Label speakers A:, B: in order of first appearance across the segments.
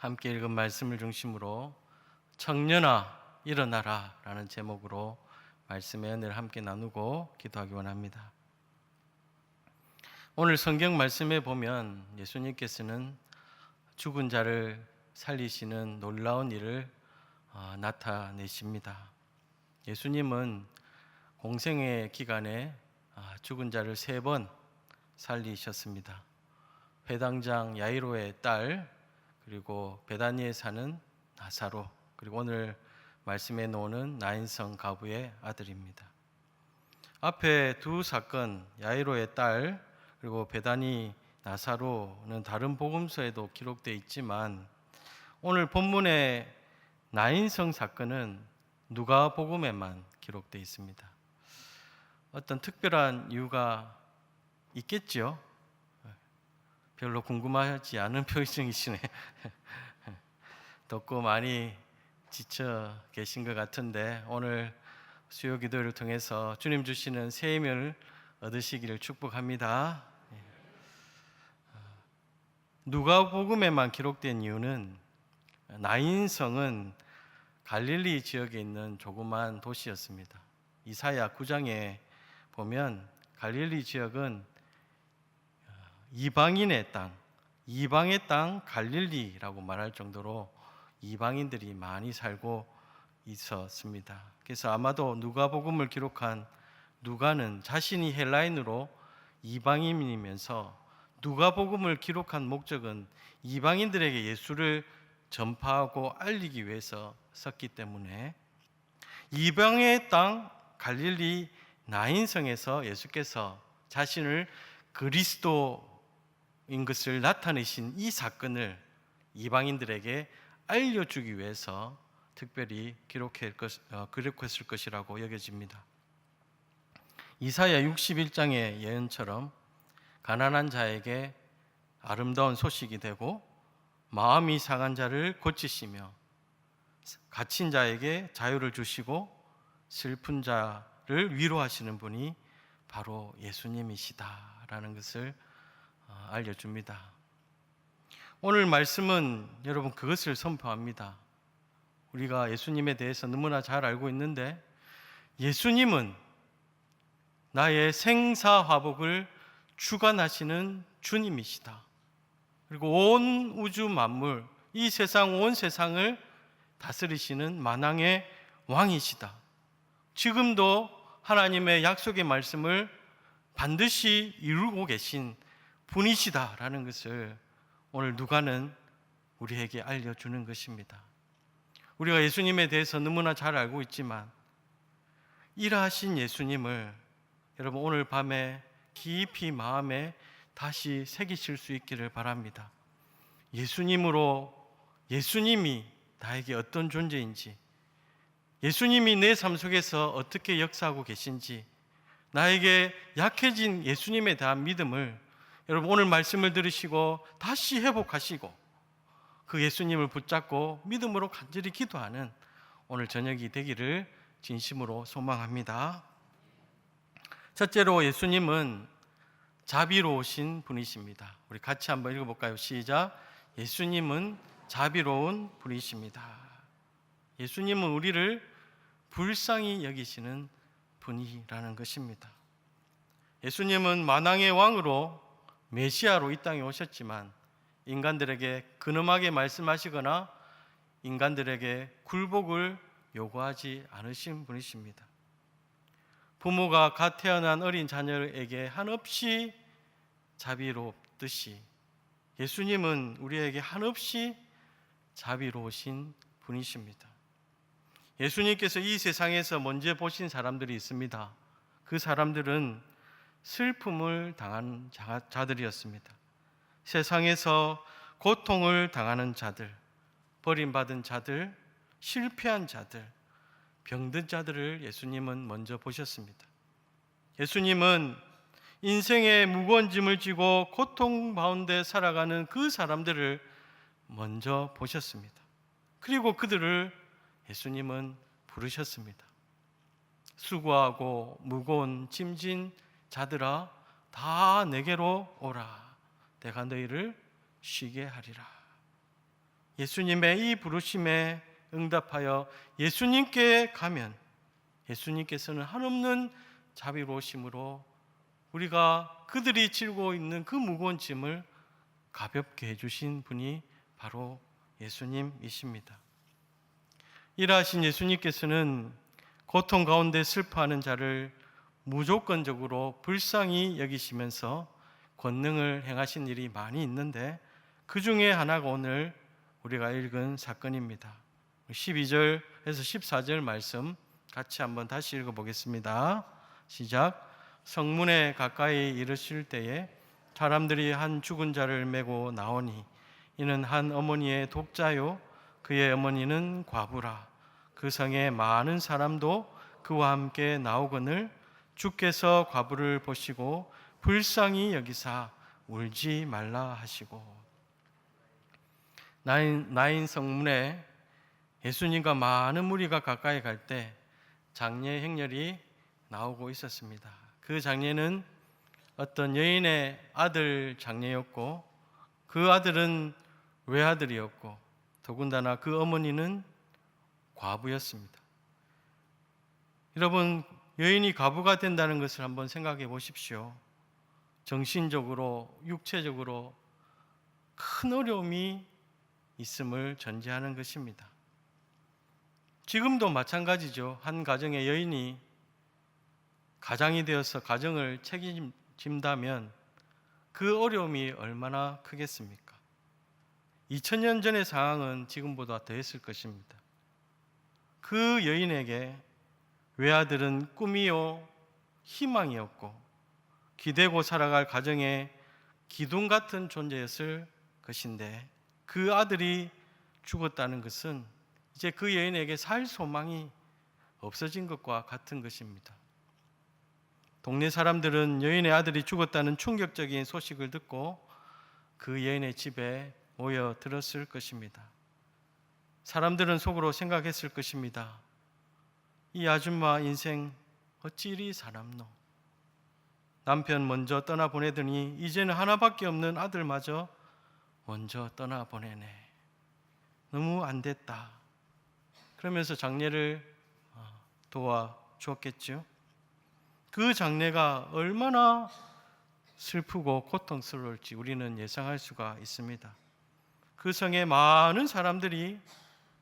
A: 함께 읽은 말씀을 중심으로 청년아 일어나라 라는 제목으로 말씀의 은혜를 함께 나누고 기도하기 원합니다. 오늘 성경 말씀에 보면 예수님께서는 죽은 자를 살리시는 놀라운 일을 어, 나타내십니다. 예수님은 공생의 기간에 아, 죽은 자를 세 번 살리셨습니다. 회당장 야이로의 딸 그리고 베다니에 사는 나사로 그리고 오늘 말씀에 놓는 나인성 가부의 아들입니다. 앞에 두 사건 야이로의 딸 그리고 베다니 나사로는 다른 복음서에도 기록되어 있지만 오늘 본문의 나인성 사건은 누가 복음에만 기록되어 있습니다. 어떤 특별한 이유가 있겠죠. 별로 궁금하지 않은 표정이시네. 덥고 많이 지쳐 계신 것 같은데 오늘 수요 기도를 통해서 주님 주시는 새 힘을 얻으시기를 축복합니다. 누가 복음에만 기록된 이유는 나인성은 갈릴리 지역에 있는 조그만 도시였습니다. 이사야 9장에 보면 갈릴리 지역은 이방인의 땅, 이방의 땅 갈릴리라고 말할 정도로 이방인들이 많이 살고 있었습니다. 그래서 아마도 누가복음을 기록한 누가는 자신이 헬라인으로 이방인이면서 누가복음을 기록한 목적은 이방인들에게 예수를 전파하고 알리기 위해서 썼기 때문에 이방의 땅 갈릴리 나인성에서 예수께서 자신을 그리스도 인 것을 나타내신 이 사건을 이방인들에게 알려주기 위해서 특별히 기록했을, 것, 어, 기록했을 것이라고 여겨집니다. 이사야 61장의 예언처럼 가난한 자에게 아름다운 소식이 되고 마음이 상한 자를 고치시며 갇힌 자에게 자유를 주시고 슬픈 자를 위로하시는 분이 바로 예수님이시다라는 것을 어, 알려줍니다. 오늘 말씀은 여러분 그것을 선포합니다. 우리가 예수님에 대해서 너무나 잘 알고 있는데 예수님은 나의 생사화복을 주관하시는 주님이시다. 그리고 온 우주 만물, 이 세상 온 세상을 다스리시는 만왕의 왕이시다. 지금도 하나님의 약속의 말씀을 반드시 이루고 계신 분이시다라는 것을 오늘 누가는 우리에게 알려주는 것입니다. 우리가 예수님에 대해서 너무나 잘 알고 있지만 일하신 예수님을 여러분 오늘 밤에 깊이 마음에 다시 새기실 수 있기를 바랍니다. 예수님으로 예수님이 나에게 어떤 존재인지 예수님이 내 삶 속에서 어떻게 역사하고 계신지 나에게 약해진 예수님에 대한 믿음을 여러분 오늘 말씀을 들으시고 다시 회복하시고 그 예수님을 붙잡고 믿음으로 간절히 기도하는 오늘 저녁이 되기를 진심으로 소망합니다. 첫째로 예수님은 자비로우신 분이십니다. 우리 같이 한번 읽어볼까요? 시작. 예수님은 자비로운 분이십니다. 예수님은 우리를 불쌍히 여기시는 분이라는 것입니다. 예수님은 만왕의 왕으로 메시아로 이 땅에 오셨지만 인간들에게 근엄하게 말씀하시거나 인간들에게 굴복을 요구하지 않으신 분이십니다. 부모가 갓 태어난 어린 자녀에게 한없이 자비롭듯이 예수님은 우리에게 한없이 자비로우신 분이십니다. 예수님께서 이 세상에서 먼저 보신 사람들이 있습니다. 그 사람들은 슬픔을 당한 자들이었습니다. 세상에서 고통을 당하는 자들, 버림받은 자들, 실패한 자들, 병든 자들을 예수님은 먼저 보셨습니다. 예수님은 인생의 무거운 짐을 지고 고통 가운데 살아가는 그 사람들을 먼저 보셨습니다. 그리고 그들을 예수님은 부르셨습니다. 수고하고 무거운 짐진 자들아 다 내게로 오라. 내가 너희를 쉬게 하리라. 예수님의 이 부르심에 응답하여 예수님께 가면 예수님께서는 한없는 자비로우심으로 우리가 그들이 지고 있는 그 무거운 짐을 가볍게 해주신 분이 바로 예수님이십니다. 일하신 예수님께서는 고통 가운데 슬퍼하는 자를 무조건적으로 불쌍히 여기시면서 권능을 행하신 일이 많이 있는데 그 중에 하나가 오늘 우리가 읽은 사건입니다. 12절에서 14절 말씀 같이 한번 다시 읽어 보겠습니다. 시작. 성문에 가까이 이르실 때에 사람들이 한 죽은 자를 메고 나오니 이는 한 어머니의 독자요 그의 어머니는 과부라 그 성에 많은 사람도 그와 함께 나오거늘 주께서 과부를 보시고 불쌍히 여기사 울지 말라 하시고 나인, 나인 성문에 예수님과 많은 무리가 가까이 갈 때 장례 행렬이 나오고 있었습니다. 그 장례는 어떤 여인의 아들 장례였고 그 아들은 외아들이었고 더군다나 그 어머니는 과부였습니다. 여러분 여인이 과부가 된다는 것을 한번 생각해 보십시오. 정신적으로 육체적으로 큰 어려움이 있음을 전제하는 것입니다. 지금도 마찬가지죠. 한 가정의 여인이 가장이 되어서 가정을 책임진다면 그 어려움이 얼마나 크겠습니까? 2000년 전의 상황은 지금보다 더했을 것입니다. 그 여인에게 외아들은 꿈이요 희망이었고 기대고 살아갈 가정의 기둥 같은 존재였을 것인데 그 아들이 죽었다는 것은 이제 그 여인에게 살 소망이 없어진 것과 같은 것입니다. 동네 사람들은 여인의 아들이 죽었다는 충격적인 소식을 듣고 그 여인의 집에 모여 들었을 것입니다. 사람들은 속으로 생각했을 것입니다. 이 아줌마 인생 어찌 이리 사납노? 남편 먼저 떠나 보내더니 이제는 하나밖에 없는 아들마저 먼저 떠나 보내네. 너무 안 됐다. 그러면서 장례를 어, 도와 주었겠죠. 그 장례가 얼마나 슬프고 고통스러울지 우리는 예상할 수가 있습니다. 그 성에 많은 사람들이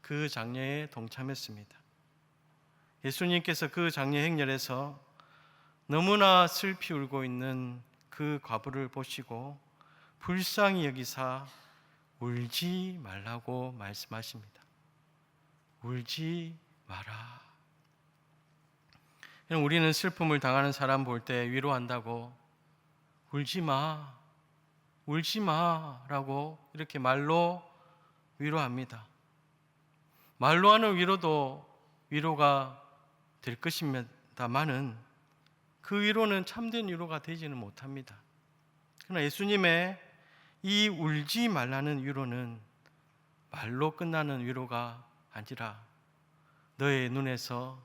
A: 그 장례에 동참했습니다. 예수님께서 그 장례 행렬에서 너무나 슬피 울고 있는 그 과부를 보시고 불쌍히 여기사 울지 말라고 말씀하십니다. 울지 마라. 우리는 슬픔을 당하는 사람 볼 때 위로한다고 울지 마, 울지 마라고 이렇게 말로 위로합니다. 말로 하는 위로도 위로가 될 것입니다만은 그 위로는 참된 위로가 되지는 못합니다. 그러나 예수님의 이 울지 말라는 위로는 말로 끝나는 위로가 아니라 너의 눈에서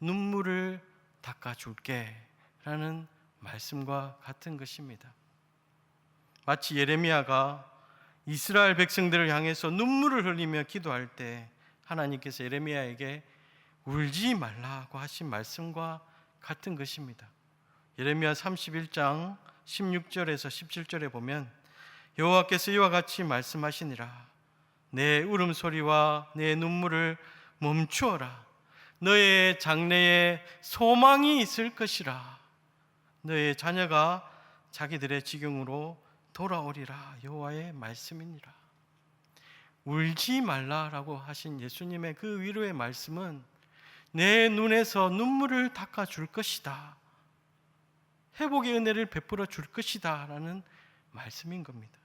A: 눈물을 닦아줄게 라는 말씀과 같은 것입니다. 마치 예레미야가 이스라엘 백성들을 향해서 눈물을 흘리며 기도할 때 하나님께서 예레미야에게 울지 말라고 하신 말씀과 같은 것입니다. 예레미야 31장 16절에서 17절에 보면 여호와께서 이와 같이 말씀하시니라. 내 울음소리와 내 눈물을 멈추어라. 너의 장래에 소망이 있을 것이라. 너의 자녀가 자기들의 지경으로 돌아오리라. 여호와의 말씀이니라. 울지 말라라고 하신 예수님의 그 위로의 말씀은 내 눈에서 눈물을 닦아 줄 것이다. 회복의 은혜를 베풀어 줄 것이다. 라는 말씀인 겁니다.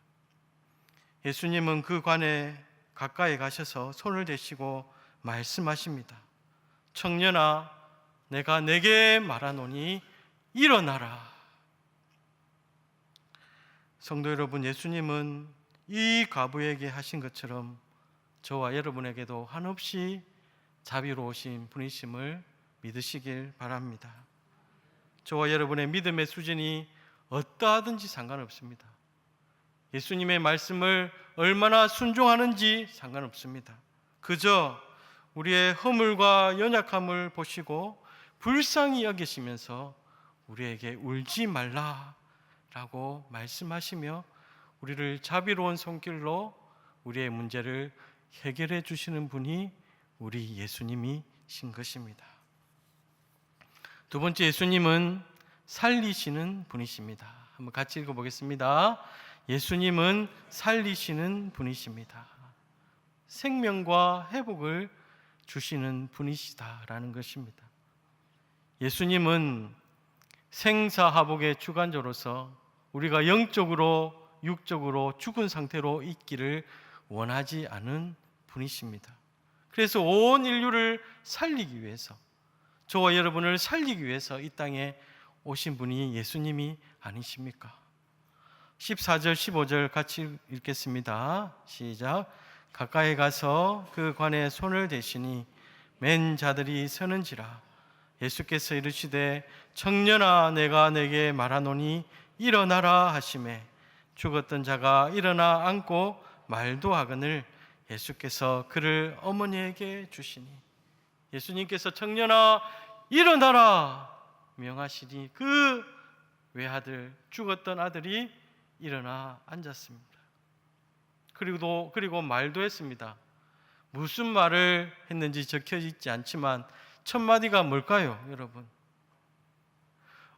A: 예수님은 그 관에 가까이 가셔서 손을 대시고 말씀하십니다. 청년아, 내가 내게 말하노니 일어나라. 성도 여러분, 예수님은 이 과부에게 하신 것처럼 저와 여러분에게도 한없이 자비로우신 분이심을 믿으시길 바랍니다. 저와 여러분의 믿음의 수준이 어떠하든지 상관없습니다. 예수님의 말씀을 얼마나 순종하는지 상관없습니다. 그저 우리의 허물과 연약함을 보시고 불쌍히 여기시면서 우리에게 울지 말라라고 말씀하시며 우리를 자비로운 손길로 우리의 문제를 해결해 주시는 분이 우리 예수님이신 것입니다. 두 번째 예수님은 살리시는 분이십니다. 한번 같이 읽어 보겠습니다. 예수님은 살리시는 분이십니다. 생명과 회복을 주시는 분이시다라는 것입니다. 예수님은 생사하복의 주관자로서 우리가 영적으로 육적으로 죽은 상태로 있기를 원하지 않은 분이십니다. 그래서 온 인류를 살리기 위해서 저와 여러분을 살리기 위해서 이 땅에 오신 분이 예수님이 아니십니까? 14절 15절 같이 읽겠습니다. 시작. 가까이 가서 그 관에 손을 대시니 맨 자들이 서는지라 예수께서 이르시되 청년아 내가 내게 말하노니 일어나라 하심에 죽었던 자가 일어나 앉고 말도 하거늘 예수께서 그를 어머니에게 주시니 예수님께서 청년아 일어나라 명하시니 그 외아들 죽었던 아들이 일어나 앉았습니다. 그리고 그리고 말도 했습니다. 무슨 말을 했는지 적혀 있지 않지만 첫 마디가 뭘까요, 여러분?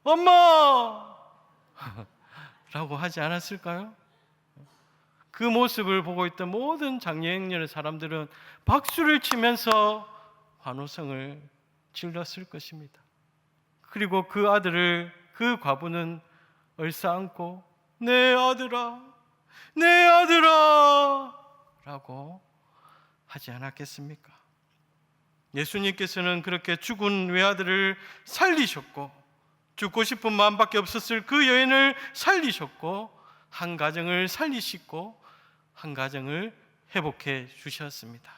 A: 엄마! 라고 하지 않았을까요? 그 모습을 보고 있던 모든 장례행렬의 사람들은 박수를 치면서 환호성을 질렀을 것입니다. 그리고 그 아들을 그 과부는 얼싸안고 내 아들아, 내 아들아 라고 하지 않았겠습니까? 예수님께서는 그렇게 죽은 외아들을 살리셨고 죽고 싶은 마음밖에 없었을 그 여인을 살리셨고 한 가정을 살리시고 한 가정을 회복해 주셨습니다.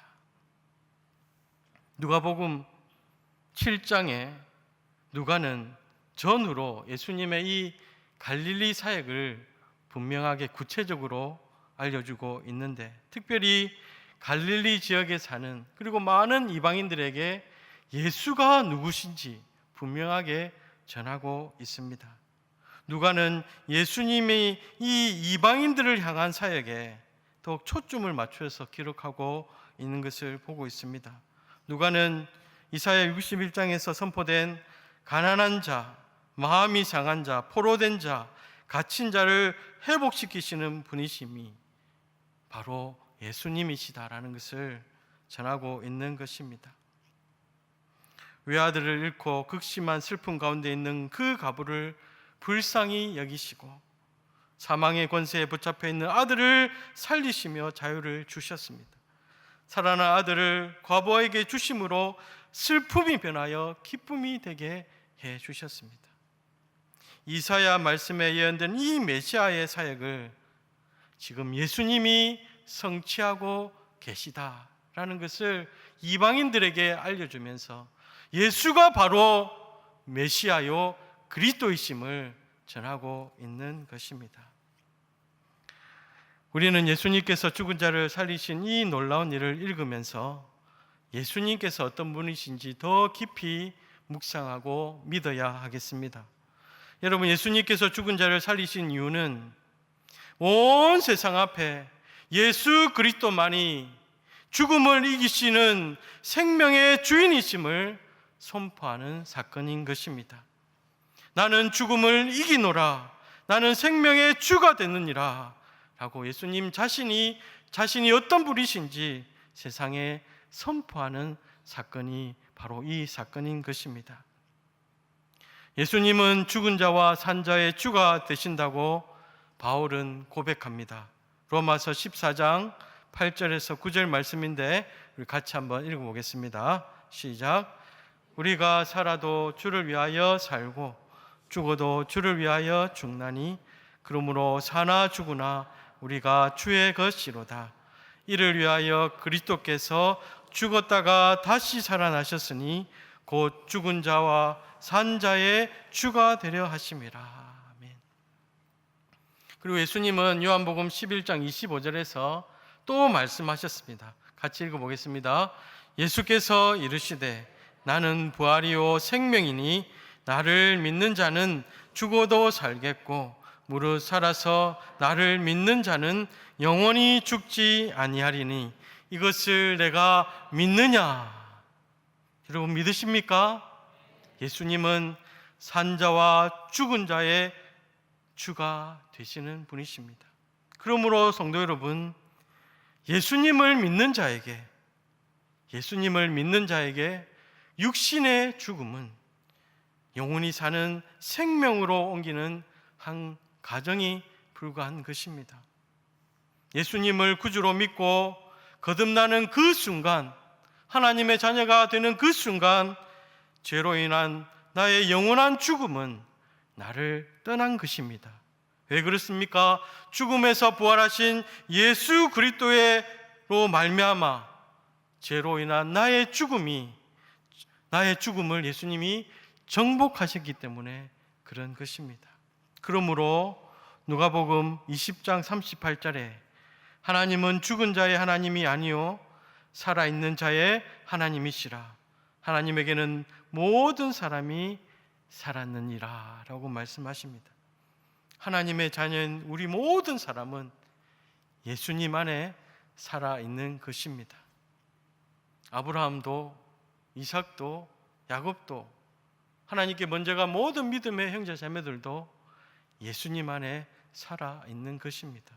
A: 누가복음 7장에 누가는 전후로 예수님의 이 갈릴리 사역을 분명하게 구체적으로 알려주고 있는데 특별히 갈릴리 지역에 사는 그리고 많은 이방인들에게 예수가 누구신지 분명하게 전하고 있습니다. 누가는 예수님이 이 이방인들을 향한 사역에 더욱 초점을 맞춰서 기록하고 있는 것을 보고 있습니다. 누가는 이사야 61장에서 선포된 가난한 자, 마음이 상한 자, 포로된 자, 갇힌 자를 회복시키시는 분이심이 바로 예수님이시다라는 것을 전하고 있는 것입니다. 외아들을 잃고 극심한 슬픔 가운데 있는 그 가부를 불쌍히 여기시고 사망의 권세에 붙잡혀 있는 아들을 살리시며 자유를 주셨습니다. 살아난 아들을 과부에게 주심으로 슬픔이 변하여 기쁨이 되게 해 주셨습니다. 이사야 말씀에 예언된 이 메시아의 사역을 지금 예수님이 성취하고 계시다라는 것을 이방인들에게 알려주면서 예수가 바로 메시아요 그리스도이심을 전하고 있는 것입니다. 우리는 예수님께서 죽은 자를 살리신 이 놀라운 일을 읽으면서 예수님께서 어떤 분이신지 더 깊이 묵상하고 믿어야 하겠습니다. 여러분, 예수님께서 죽은 자를 살리신 이유는 온 세상 앞에 예수 그리스도만이 죽음을 이기시는 생명의 주인이심을 선포하는 사건인 것입니다. 나는 죽음을 이기노라. 나는 생명의 주가 되느니라. 라고 예수님 자신이 자신이 어떤 분이신지 세상에 선포하는 사건이 바로 이 사건인 것입니다. 예수님은 죽은 자와 산 자의 주가 되신다고 바울은 고백합니다. 로마서 14장 8절에서 9절 말씀인데 우리 같이 한번 읽어보겠습니다. 시작. 우리가 살아도 주를 위하여 살고 죽어도 주를 위하여 죽나니 그러므로 사나 죽으나 우리가 주의 것이로다. 이를 위하여 그리스도께서 죽었다가 다시 살아나셨으니 곧 죽은 자와 산 자의 주가 되려 하심이라. 아멘. 그리고 예수님은 요한복음 11장 25절에서 또 말씀하셨습니다. 같이 읽어 보겠습니다. 예수께서 이르시되 나는 부활이요 생명이니 나를 믿는 자는 죽어도 살겠고 무릇 살아서 나를 믿는 자는 영원히 죽지 아니하리니 이것을 내가 믿느냐? 여러분 믿으십니까? 예수님은 산자와 죽은 자의 주가 되시는 분이십니다. 그러므로 성도 여러분, 예수님을 믿는 자에게 예수님을 믿는 자에게 육신의 죽음은 영원히 사는 생명으로 옮기는 한 가정이 불과한 것입니다. 예수님을 구주로 믿고 거듭나는 그 순간, 하나님의 자녀가 되는 그 순간, 죄로 인한 나의 영원한 죽음은 나를 떠난 것입니다. 왜 그렇습니까? 죽음에서 부활하신 예수 그리스도로 말미암아 죄로 인한 나의 죽음이 나의 죽음을 예수님이 정복하셨기 때문에 그런 것입니다. 그러므로 누가복음 20장 38절에 하나님은 죽은 자의 하나님이 아니요 살아 있는 자의 하나님이시라. 하나님에게는 모든 사람이 살았느니라라고 말씀하십니다. 하나님의 자녀인 우리 모든 사람은 예수님 안에 살아 있는 것입니다. 아브라함도 이삭도 야곱도 하나님께 먼저가 모든 믿음의 형제 자매들도 예수님 안에 살아 있는 것입니다.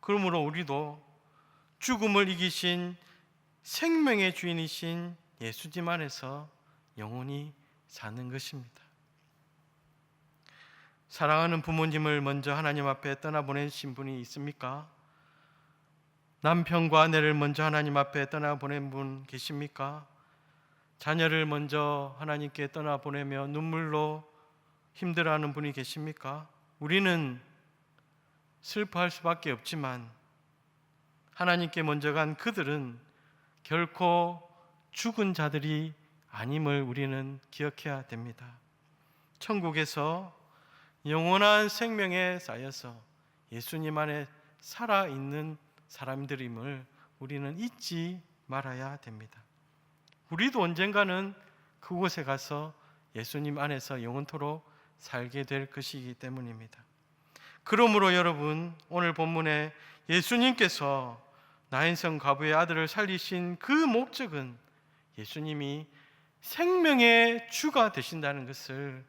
A: 그러므로 우리도 죽음을 이기신 생명의 주인이신 예수님 안에서 영원히 사는 것입니다. 사랑하는 부모님을 먼저 하나님 앞에 떠나보내신 분이 있습니까? 남편과 아내를 먼저 하나님 앞에 떠나보낸 분 계십니까? 자녀를 먼저 하나님께 떠나보내며 눈물로 힘들어하는 분이 계십니까? 우리는 슬퍼할 수밖에 없지만 하나님께 먼저 간 그들은 결코 죽은 자들이 아님을 우리는 기억해야 됩니다. 천국에서 영원한 생명에 쌓여서 예수님 안에 살아 있는 사람들임을 우리는 잊지 말아야 됩니다. 우리도 언젠가는 그곳에 가서 예수님 안에서 영원토록 살게 될 것이기 때문입니다. 그러므로 여러분 오늘 본문에 예수님께서 나인성 과부의 아들을 살리신 그 목적은 예수님이 생명의 주가 되신다는 것을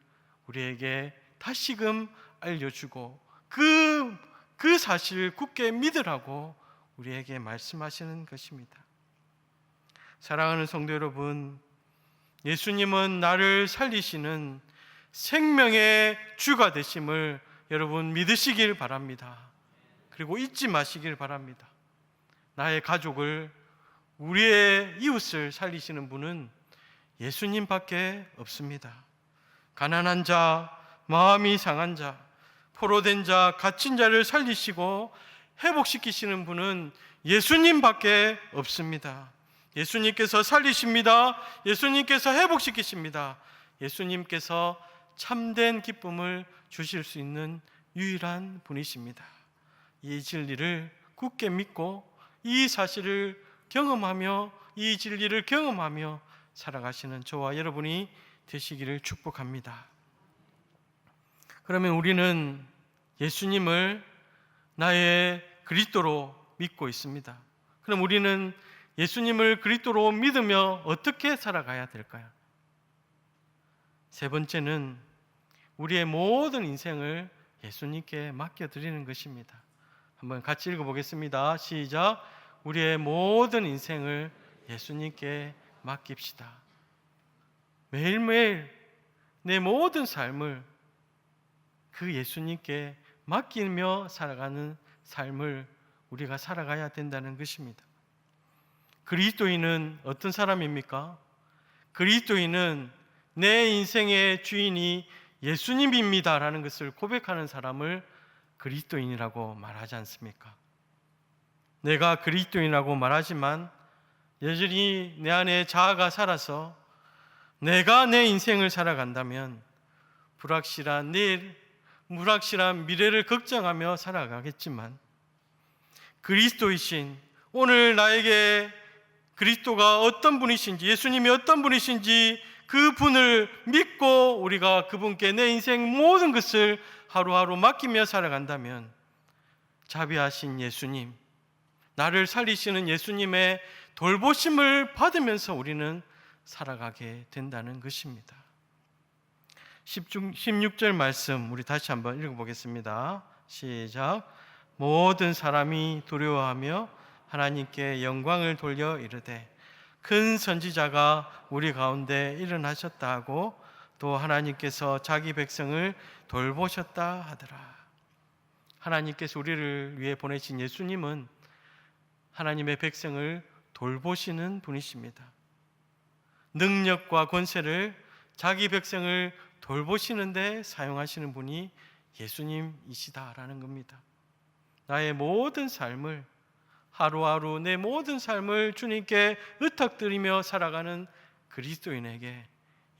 A: 우리에게 다시금 알려주고 그, 그 사실을 굳게 믿으라고 우리에게 말씀하시는 것입니다. 사랑하는 성도 여러분, 예수님은 나를 살리시는 생명의 주가 되심을 여러분 믿으시길 바랍니다. 그리고 잊지 마시길 바랍니다. 나의 가족을 우리의 이웃을 살리시는 분은 예수님밖에 없습니다. 가난한 자, 마음이 상한 자, 포로된 자, 갇힌 자를 살리시고 회복시키시는 분은 예수님밖에 없습니다. 예수님께서 살리십니다. 예수님께서 회복시키십니다. 예수님께서 참된 기쁨을 주실 수 있는 유일한 분이십니다. 이 진리를 굳게 믿고 이 사실을 경험하며 이 진리를 경험하며 살아가시는 저와 여러분이 되시기를 축복합니다. 그러면 우리는 예수님을 나의 그리스도로 믿고 있습니다. 그럼 우리는 예수님을 그리스도로 믿으며 어떻게 살아가야 될까요? 세 번째는 우리의 모든 인생을 예수님께 맡겨 드리는 것입니다. 한번 같이 읽어 보겠습니다. 시작. 우리의 모든 인생을 예수님께 맡깁시다. 매일매일 내 모든 삶을 그 예수님께 맡기며 살아가는 삶을 우리가 살아가야 된다는 것입니다. 그리스도인은 어떤 사람입니까? 그리스도인은 내 인생의 주인이 예수님입니다라는 것을 고백하는 사람을 그리스도인이라고 말하지 않습니까? 내가 그리스도인이라고 말하지만 여전히 내 안에 자아가 살아서 내가 내 인생을 살아간다면 불확실한 내일 무락실한 미래를 걱정하며 살아가겠지만 그리스도이신 오늘 나에게 그리스도가 어떤 분이신지 예수님이 어떤 분이신지 그 분을 믿고 우리가 그분께 내 인생 모든 것을 하루하루 맡기며 살아간다면 자비하신 예수님 나를 살리시는 예수님의 돌보심을 받으면서 우리는 살아가게 된다는 것입니다. 16절 말씀 우리 다시 한번 읽어보겠습니다. 시작. 모든 사람이 두려워하며 하나님께 영광을 돌려 이르되 큰 선지자가 우리 가운데 일어나셨다 하고 또 하나님께서 자기 백성을 돌보셨다 하더라. 하나님께서 우리를 위해 보내신 예수님은 하나님의 백성을 돌보시는 분이십니다. 능력과 권세를 자기 백성을 돌보시는데 사용하시는 분이 예수님이시다라는 겁니다. 나의 모든 삶을 하루하루 내 모든 삶을 주님께 의탁드리며 살아가는 그리스도인에게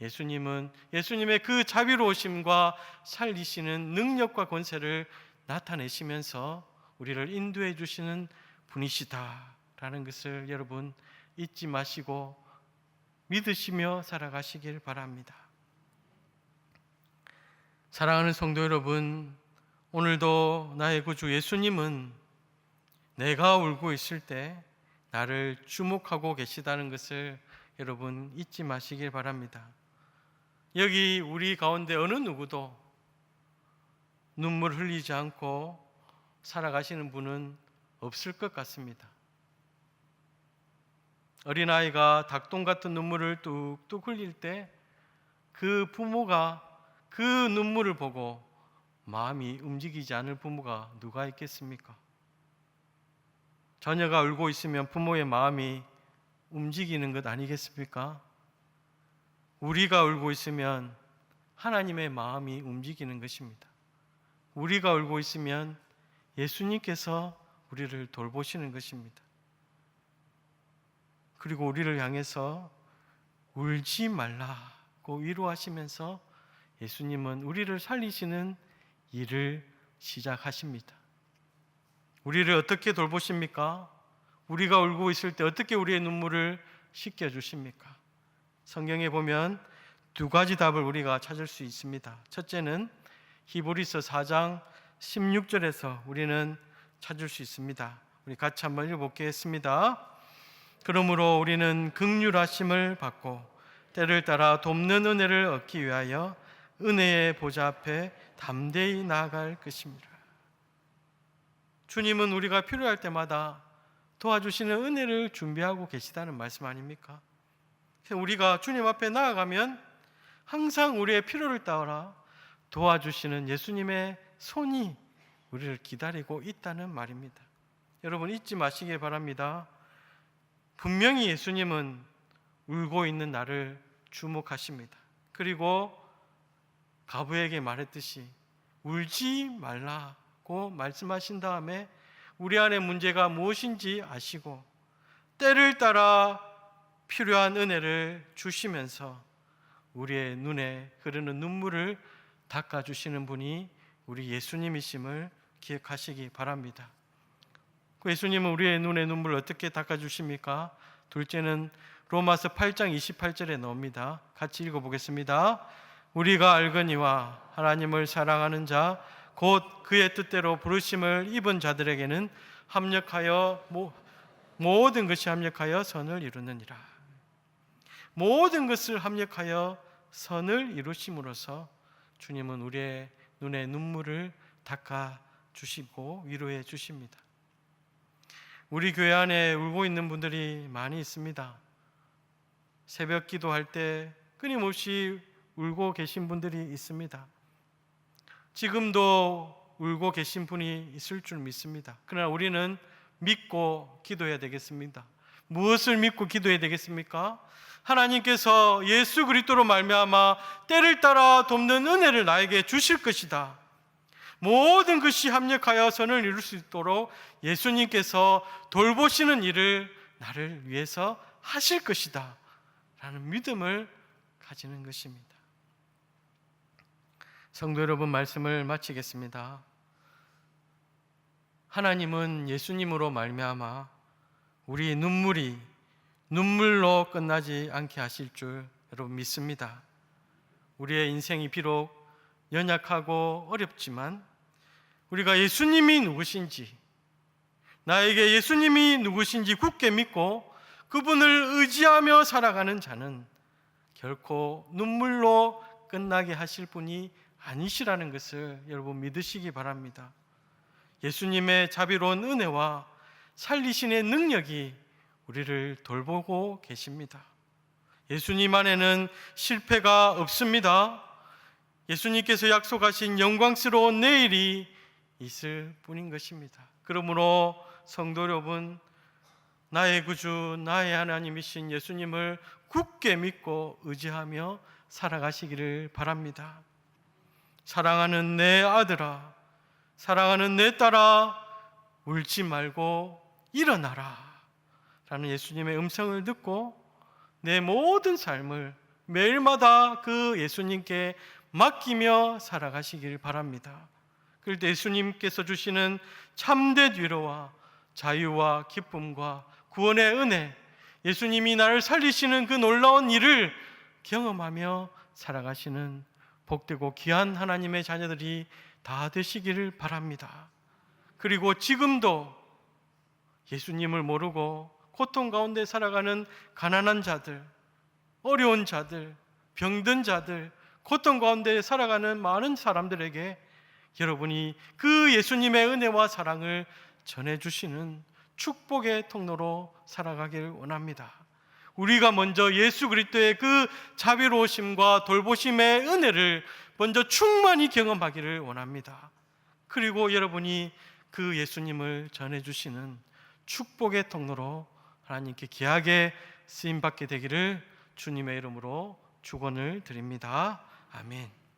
A: 예수님은 예수님의 그 자비로우심과 살리시는 능력과 권세를 나타내시면서 우리를 인도해 주시는 분이시다라는 것을 여러분 잊지 마시고 믿으시며 살아가시길 바랍니다. 사랑하는 성도 여러분, 오늘도 나의 구주 예수님은 내가 울고 있을 때 나를 주목하고 계시다는 것을 여러분 잊지 마시길 바랍니다. 여기 우리 가운데 어느 누구도 눈물 흘리지 않고 살아가시는 분은 없을 것 같습니다. 어린아이가 닭똥 같은 눈물을 뚝뚝 흘릴 때 그 부모가 그 눈물을 보고 마음이 움직이지 않을 부모가 누가 있겠습니까? 자녀가 울고 있으면 부모의 마음이 움직이는 것 아니겠습니까? 우리가 울고 있으면 하나님의 마음이 움직이는 것입니다. 우리가 울고 있으면 예수님께서 우리를 돌보시는 것입니다. 그리고 우리를 향해서 울지 말라고 위로하시면서 예수님은 우리를 살리시는 일을 시작하십니다. 우리를 어떻게 돌보십니까? 우리가 울고 있을 때 어떻게 우리의 눈물을 씻겨 주십니까? 성경에 보면 두 가지 답을 우리가 찾을 수 있습니다. 첫째는 히브리서 4장 16절에서 우리는 찾을 수 있습니다. 우리 같이 한번 읽어보겠습니다. 그러므로 우리는 극률하심을 받고 때를 따라 돕는 은혜를 얻기 위하여 은혜의 보좌 앞에 담대히 나아갈 것입니다. 주님은 우리가 필요할 때마다 도와주시는 은혜를 준비하고 계시다는 말씀 아닙니까? 우리가 주님 앞에 나아가면 항상 우리의 필요를 따라 도와주시는 예수님의 손이 우리를 기다리고 있다는 말입니다. 여러분 잊지 마시길 바랍니다. 분명히 예수님은 울고 있는 나를 주목하십니다. 그리고 가부에게 말했듯이 울지 말라 고 말씀하신 다음에 우리 안에 문제가 무엇인지 아시고 때를 따라 필요한 은혜를 주시면서 우리의 눈에 흐르는 눈물을 닦아 주시는 분이 우리 예수님이심을 기억하시기 바랍니다. 그 예수님은 우리의 눈에 눈물을 어떻게 닦아 주십니까? 둘째는 로마서 8장 28절에 나옵니다. 같이 읽어 보겠습니다. 우리가 알거니와 하나님을 사랑하는 자 곧 그의 뜻대로 부르심을 입은 자들에게는 합력하여 모든 것이 합력하여 선을 이루느니라. 모든 것을 합력하여 선을 이루심으로써 주님은 우리의 눈에 눈물을 닦아 주시고 위로해 주십니다. 우리 교회 안에 울고 있는 분들이 많이 있습니다. 새벽 기도할 때 끊임없이 울고 계신 분들이 있습니다. 지금도 울고 계신 분이 있을 줄 믿습니다. 그러나 우리는 믿고 기도해야 되겠습니다. 무엇을 믿고 기도해야 되겠습니까? 하나님께서 예수 그리스도로 말미암아 때를 따라 돕는 은혜를 나에게 주실 것이다. 모든 것이 합력하여 선을 이룰 수 있도록 예수님께서 돌보시는 일을 나를 위해서 하실 것이다. 라는 믿음을 가지는 것입니다. 성도 여러분 말씀을 마치겠습니다. 하나님은 예수님으로 말미암아 우리 눈물이 눈물로 끝나지 않게 하실 줄 여러분 믿습니다. 우리의 인생이 비록 연약하고 어렵지만 우리가 예수님이 누구신지 나에게 예수님이 누구신지 굳게 믿고 그분을 의지하며 살아가는 자는 결코 눈물로 끝나게 하실 분이 아니시라는 것을 여러분 믿으시기 바랍니다. 예수님의 자비로운 은혜와 살리신의 능력이 우리를 돌보고 계십니다. 예수님 안에는 실패가 없습니다. 예수님께서 약속하신 영광스러운 내일이 있을 뿐인 것입니다. 그러므로 성도 여러분, 나의 구주, 나의 하나님이신 예수님을 굳게 믿고 의지하며 살아가시기를 바랍니다. 사랑하는 내 아들아, 사랑하는 내 딸아, 울지 말고 일어나라. 라는 예수님의 음성을 듣고 내 모든 삶을 매일마다 그 예수님께 맡기며 살아가시길 바랍니다. 그럴 때 예수님께서 주시는 참된 위로와 자유와 기쁨과 구원의 은혜, 예수님이 나를 살리시는 그 놀라운 일을 경험하며 살아가시는 복되고 귀한 하나님의 자녀들이 다 되시기를 바랍니다. 그리고 지금도 예수님을 모르고 고통 가운데 살아가는 가난한 자들, 어려운 자들, 병든 자들, 고통 가운데 살아가는 많은 사람들에게 여러분이 그 예수님의 은혜와 사랑을 전해주시는 축복의 통로로 살아가길 원합니다. 우리가 먼저 예수 그리스도의 그 자비로우심과 돌보심의 은혜를 먼저 충만히 경험하기를 원합니다. 그리고 여러분이 그 예수님을 전해 주시는 축복의 통로로 하나님께 귀하게 쓰임 받게 되기를 주님의 이름으로 축원을 드립니다. 아멘.